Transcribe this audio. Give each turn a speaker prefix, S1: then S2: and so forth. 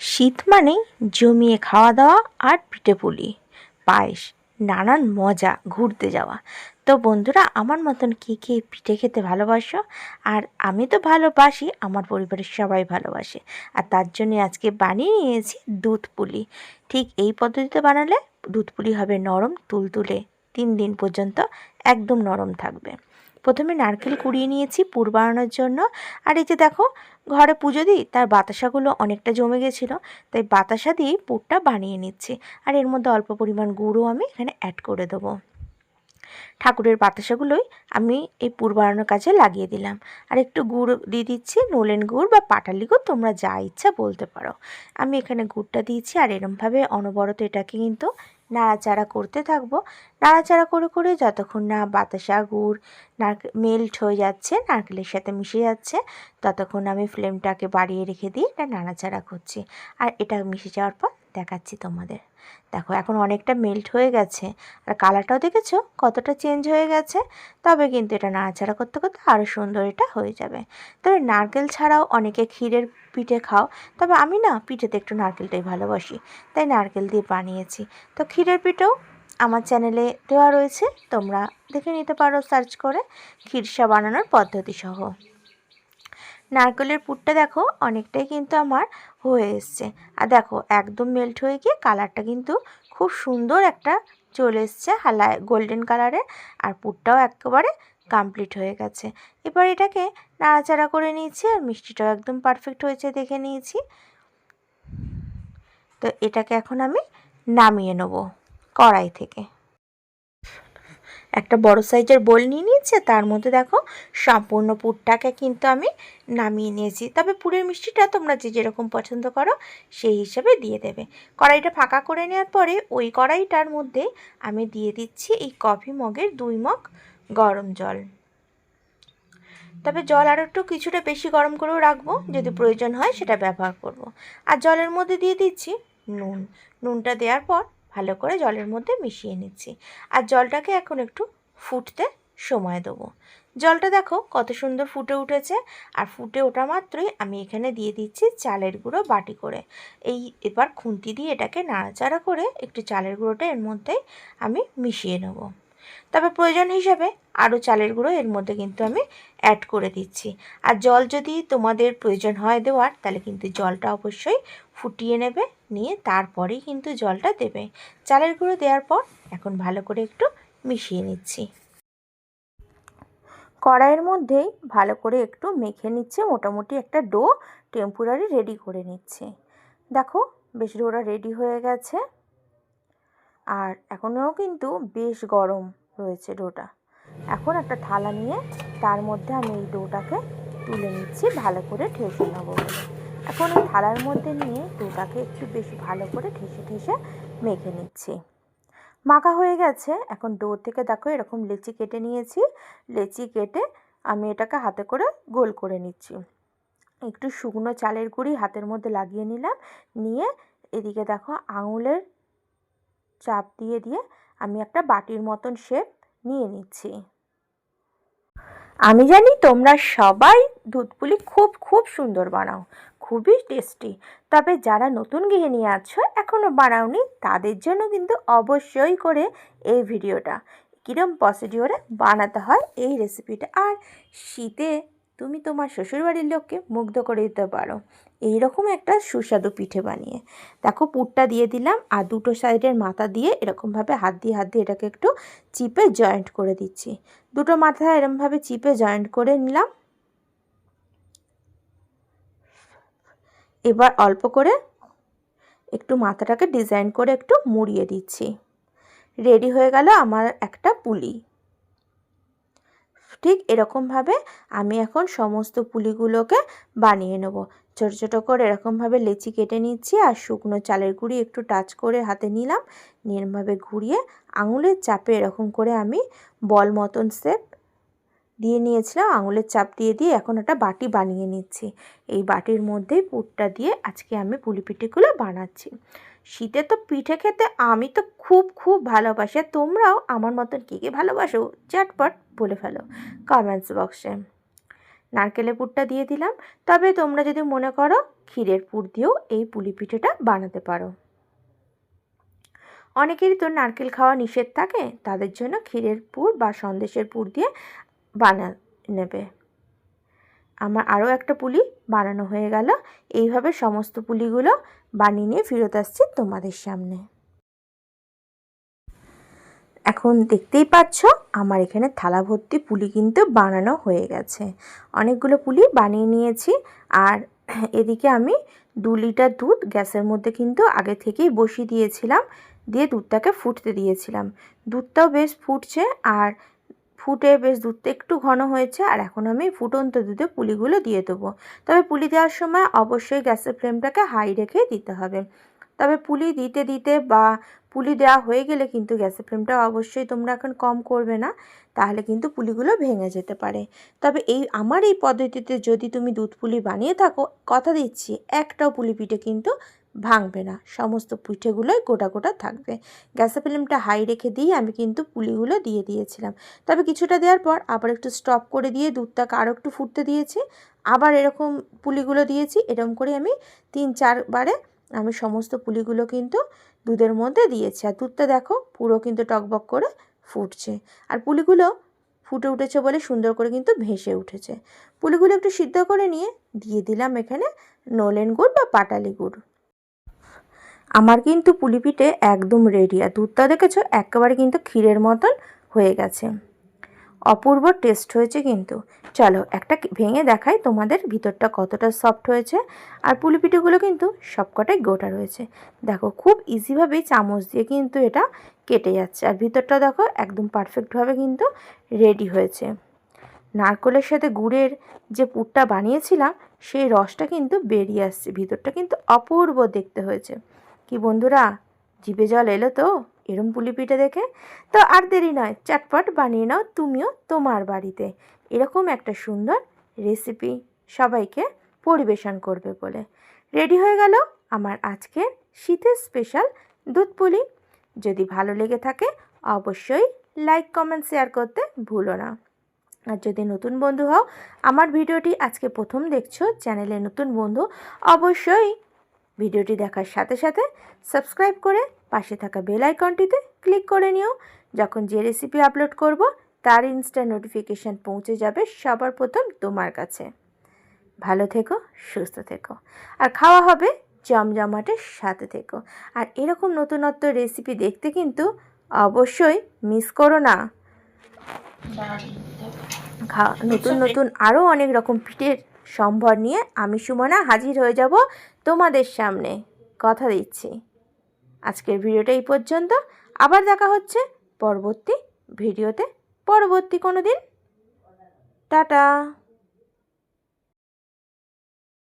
S1: শীত মানেই জমিয়ে খাওয়া দাওয়া আর পিঠে পুলি, পায়েস, নানান মজা ঘুরতে যাওয়া। তো বন্ধুরা, আমার মতন কে কে পিঠে খেতে ভালোবাসো? আর আমি তো ভালোবাসি, আমার পরিবারের সবাই ভালোবাসে। আর তার জন্য আজকে বানিয়ে নিয়েছি দুধ পুলি। ঠিক এই পদ্ধতিতে বানালে দুধ পুলি হবে নরম, তুলতুলে, তিন দিন পর্যন্ত একদম নরম থাকবে। প্রথমে নারকেল কুড়িয়ে নিয়েছি পুর বানানোর জন্য। আর এই যে দেখো, ঘরে পুজো দিই, তার বাতাসাগুলো অনেকটা জমে গেছিল, তাই বাতাসা দিয়েই পুরটা বানিয়ে নিচ্ছি। আর এর মধ্যে অল্প পরিমাণ গুঁড়ো আমি এখানে অ্যাড করে দেবো। ঠাকুরের বাতাসাগুলোই আমি এই পুর বানানোর কাজে লাগিয়ে দিলাম। আর একটু গুড় দিয়ে দিচ্ছি, নলেন গুড় বা পাটালি গুড়, তোমরা যা ইচ্ছা বলতে পারো। আমি এখানে গুড়টা দিয়েছি, আর এরমভাবে অনবরত এটাকে কিন্তু নাড়াচাড়া করতে থাকব। নাড়াচাড়া করে করে যতক্ষণ না বাতাসা গুড় নারকেল মেল্ট হয়ে যাচ্ছে, নারকেলের সাথে মিশে যাচ্ছে, ততক্ষণ আমি ফ্লেমটাকে বাড়িয়ে রেখে দিয়ে এটা নাড়াচাড়া করছি। আর এটা মিশে যাওয়ার পর দেখাচ্ছি তোমাদের। দেখো, এখন অনেকটা মেল্ট হয়ে গেছে। আর কালারটাও দেখেছ? কতটা চেঞ্জ হয়ে গেছে? তবে কিন্তু এটা নাড়াচাড়া করতে করতে আরও সুন্দর এটা হয়ে যাবে। তবে নারকেল ছাড়াও অনেকে ক্ষীরের পিঠে খাও। তবে আমি না পিঠেতে একটু নারকেলটাই ভালোবাসি। তাই নারকেল দিয়ে বানিয়েছি। তো ক্ষীরের পিঠেও আমার চ্যানেলে দেওয়া রয়েছে। তোমরা দেখে নিতে পারো সার্চ করে ক্ষীরসা বানানোর পদ্ধতি সহ নারকেলের পুরটা দেখো, অনেকটাই কিন্তু আমার হয়ে এসছে। আর দেখো, একদম মেল্ট হয়ে গিয়ে কালারটা কিন্তু খুব সুন্দর একটা চলে এসছে হালা গোল্ডেন কালারের আর পুরটাও একেবারে কমপ্লিট হয়ে গেছে। এবার এটাকে নাড়াচাড়া করে নিয়েছি আর মিষ্টিটাও একদম পারফেক্ট হয়েছে দেখে নিয়েছি। তো এটাকে এখন আমি নামিয়ে নেব কড়াই থেকে। একটা বড় সাইজের বোল নিয়ে নিয়েছে, তার মধ্যে দেখো সম্পূর্ণ পুরটাকে কিন্তু আমি নামিয়ে নিয়েছি। তবে পুরের মিষ্টিটা তোমরা যে যেরকম পছন্দ করো সেই হিসেবে দিয়ে দেবে। কড়াইটা ফাঁকা করে নেওয়ার পরে ওই কড়াইটার মধ্যে আমি দিয়ে দিচ্ছি এই কফি মগের দুই মগ গরম জল। তবে জল আরও একটু কিছুটা বেশি গরম করেও রাখব, যদি প্রয়োজন হয় সেটা ব্যবহার করব। আর জলের মধ্যে দিয়ে দিচ্ছি নুন। নুনটা দেওয়ার পর ভালো করে জলের মধ্যে মিশিয়ে নিচ্ছি। আর জলটাকে এখন একটু ফুটতে সময় দেবো। জলটা দেখো কত সুন্দর ফুটে উঠেছে। আর ফুটে ওঠা মাত্রই আমি এখানে দিয়ে দিচ্ছি চালের গুঁড়ো বাটি করে। এই এবার খুন্তি দিয়ে এটাকে নাড়াচাড়া করে একটু চালের গুঁড়োটা এর মধ্যেই আমি মিশিয়ে নেব। তবে প্রয়োজন হিসাবে আরও চালের গুঁড়ো এর মধ্যে কিন্তু আমি অ্যাড করে দিচ্ছি। আর জল যদি তোমাদের প্রয়োজন হয় দেওয়ার, তাহলে কিন্তু জলটা অবশ্যই ফুটিয়ে নেবে, নিয়ে তারপরেই কিন্তু জলটা দেবে। চালের গুঁড়ো দেওয়ার পর এখন ভালো করে একটু মিশিয়ে নিচ্ছি। কড়াইয়ের মধ্যেই ভালো করে একটু মেখে নিচ্ছে মোটামুটি একটা ডো টেম্পোরারি রেডি করে নিচ্ছে। দেখো, বেশ ডোটা রেডি হয়ে গেছে। আর এখনও কিন্তু বেশ গরম রয়েছে ডোটা। এখন একটা থালা নিয়ে তার মধ্যে আমি এই ডোটাকে তুলে নিচ্ছি, ভালো করে ঠেসে নেব। এখন ওই থালার মধ্যে নিয়ে দুটাকে একটু বেশ ভালো করে ঠেসে ঠেসে মেখে নিচ্ছি। মাখা হয়ে গেছে। এখন ডো থেকে দেখো এরকম লেচি কেটে নিয়েছি। লেচি কেটে আমি এটাকে হাতে করে গোল করে নিচ্ছি। একটু শুকনো চালের গুঁড়ি হাতের মধ্যে লাগিয়ে নিলাম। নিয়ে এদিকে দেখো আঙুলের চাপ দিয়ে দিয়ে আমি একটা বাটির মতন শেপ নিয়ে নিচ্ছি। আমি জানি তোমরা সবাই দুধ পুলি খুব খুব সুন্দর বানাও। খুবই টেস্টি। তবে যারা নতুন গৃহিণী আছো এখনও বানাওনি তাদের জন্য কিন্তু অবশ্যই করে এই ভিডিওটা। কীরম প্রসিডিওরে বানাতে হয় এই রেসিপিটা আর শীতে তুমি তোমার শ্বশুরবাড়ির লোককে মুগ্ধ করে দিতে পারো। এই রকম একটা সুস্বাদু পিঠে বানিয়ে। দেখো, পুরটা দিয়ে দিলাম আর দুটো সাইডের মাথা দিয়ে এরকমভাবে হাত দিয়ে হাত দিয়ে এটাকে একটু চিপে জয়েন্ট করে দিচ্ছি। দুটো মাথা এরমভাবে চিপে জয়েন্ট করে নিলাম। এবার অল্প করে একটু মাথাটাকে ডিজাইন করে একটু মুড়িয়ে দিচ্ছি। রেডি হয়ে গেল আমার একটা পুলি। ঠিক এরকমভাবে আমি এখন সমস্ত পুলিগুলোকে বানিয়ে নেব। ছোটো ছোটো করে এরকমভাবে লেচি কেটে নিচ্ছি আর শুকনো চালের গুঁড়ি একটু টাচ করে হাতে নিলাম। নিরমভাবে ঘুরিয়ে আঙুলের চাপে এরকম করে আমি বল মতন শেপ দিয়ে নিয়েছিলাম, আঙুলের চাপ দিয়ে দিয়ে এখন একটা বাটি বানিয়ে নিচ্ছি। এই বাটির মধ্যেই পুরটা দিয়ে আজকে আমি পুলি পিঠেগুলো বানাচ্ছি। শীতে তো পিঠে খেতে আমি তো খুব খুব ভালোবাসি। তোমরাও আমার মতন কী কী ভালোবাসো ঝটপট বলে ফেলো কমেন্টস বক্সে। নারকেলের পুরটা দিয়ে দিলাম। তবে তোমরা যদি মনে করো ক্ষীরের পুর দিয়েও এই পুলি পিঠেটা বানাতে পারো। অনেকেরই তো নারকেল খাওয়া নিষেধ থাকে। তাদের জন্য ক্ষীরের পুর বা সন্দেশের পুর দিয়ে বানা, নেবে। আমার আরও একটা পুলি বানানো হয়ে গেল। এইভাবে সমস্ত পুলিগুলো বানিয়ে নিয়ে ফেরত আসছি তোমাদের সামনে। এখন দেখতেই পাচ্ছ, আমার এখানে থালা ভর্তি পুলি কিন্তু বানানো হয়ে গেছে। অনেকগুলো পুলি বানিয়ে নিয়েছি। আর এদিকে আমি দু লিটার দুধ গ্যাসের মধ্যে কিন্তু আগে থেকেই বসিয়ে দিয়েছিলাম। দিয়ে দুধটাকে ফুটতে দিয়েছিলাম। দুধটাও বেশ ফুটছে। আর ফুটে বেশ দুধটা একটু ঘন হয়েছে আর এখন আমি ফুটন্ত দুধে পুলিগুলো দিয়ে দেবো। তবে পুলি দেওয়ার সময় অবশ্যই গ্যাসের ফ্লেমটাকে হাই রেখে দিতে হবে। তবে পুলি দিতে দিতে বা পুলি দেওয়া হয়ে গেলে কিন্তু গ্যাসের ফ্লেমটা অবশ্যই তোমরা এখন কম করবে না, তাহলে কিন্তু পুলিগুলো ভেঙে যেতে পারে। তবে এই আমার এই পদ্ধতিতে যদি তুমি দুধ পুলি বানিয়ে থাকো, কথা দিচ্ছি, একটাও পুলি পিঠে কিন্তু ভাঙবে না। সমস্ত পিঠেগুলোই গোটা গোটা থাকবে। গ্যাসের ফ্লেমটা হাই রেখে দিয়ে আমি কিন্তু পুলিগুলো দিয়ে দিয়েছিলাম। তবে কিছুটা দেওয়ার পর আবার একটু স্টপ করে দিয়ে দুধটাকে আরও একটু ফুটতে দিয়েছি। আবার এরকম পুলিগুলো দিয়েছি। এরকম করে আমি তিন চারবারে আমি সমস্ত পুলিগুলো কিন্তু দুধের মধ্যে দিয়েছি। আর দুধটা দেখো পুরো কিন্তু টকবক করে ফুটছে। আর পুলিগুলো ফুটে উঠেছে বলে সুন্দর করে কিন্তু ভেসে উঠেছে। পুলিগুলো একটু সিদ্ধ করে নিয়ে দিয়ে দিলাম এখানে নলেন গুড় বা পাটালি গুড়। আমার কিন্তু পুলি পিঠে একদম রেডি আর দুধটা দেখেছ? একেবারে কিন্তু ক্ষীরের মতন হয়ে গেছে। অপূর্ব টেস্ট হয়েছে কিন্তু। চলো একটা ভেঙে দেখাই তোমাদের ভিতরটা কতটা সফট হয়েছে আর পুলি পিঠেগুলো কিন্তু সবকটাই গোটা রয়েছে। দেখো খুব ইজিভাবেই চামচ দিয়ে কিন্তু এটা কেটে যাচ্ছে আর ভিতরটা দেখো একদম পারফেক্টভাবে কিন্তু রেডি হয়েছে। নারকলের সাথে গুড়ের যে পুরটা বানিয়েছিলাম, সেই রসটা কিন্তু বেরিয়ে আসছে। ভিতরটা কিন্তু অপূর্ব দেখতে হয়েছে। কি বন্ধুরা? জিভে জল এলো তো? এরম পুলি পিঠে দেখে? তো আর দেরি নয়, চটপট বানিয়ে নাও তুমিও তোমার বাড়িতে। এরকম একটা সুন্দর রেসিপি সবাইকে পরিবেশন করবে বলে। রেডি হয়ে গেল আমার আজকের শীতের স্পেশাল দুধ পুলি। যদি ভালো লেগে থাকে, অবশ্যই লাইক কমেন্ট শেয়ার করতে ভুলো না। আর যদি নতুন বন্ধু হও, আমার ভিডিওটি আজকে প্রথম দেখছ, চ্যানেলে নতুন বন্ধু, অবশ্যই ভিডিওটি দেখার সাথে সাথে সাবস্ক্রাইব করে পাশে থাকা বেল আইকনটিতে ক্লিক করে নিও। যখন যে রেসিপি আপলোড করব তার ইনস্ট্যান্ট নোটিফিকেশান পৌঁছে যাবে সবার প্রথম তোমার কাছে। ভালো থেকো সুস্থ থেকো। আর খাওয়া হবে জমজমাটের সাথে থেকো। আর এরকম নতুনত্ব রেসিপি দেখতে কিন্তু অবশ্যই মিস করো না। খা নতুন নতুন আরও অনেক রকম পিঠের সম্ভর নিয়ে আমি, সুমনা, হাজির হয়ে যাব তোমাদের সামনে। কথা দিচ্ছি। আজকের ভিডিওটা এই পর্যন্ত। আবার দেখা হচ্ছে পরবর্তী ভিডিওতে। পরবর্তী কোনো দিন। টাটা।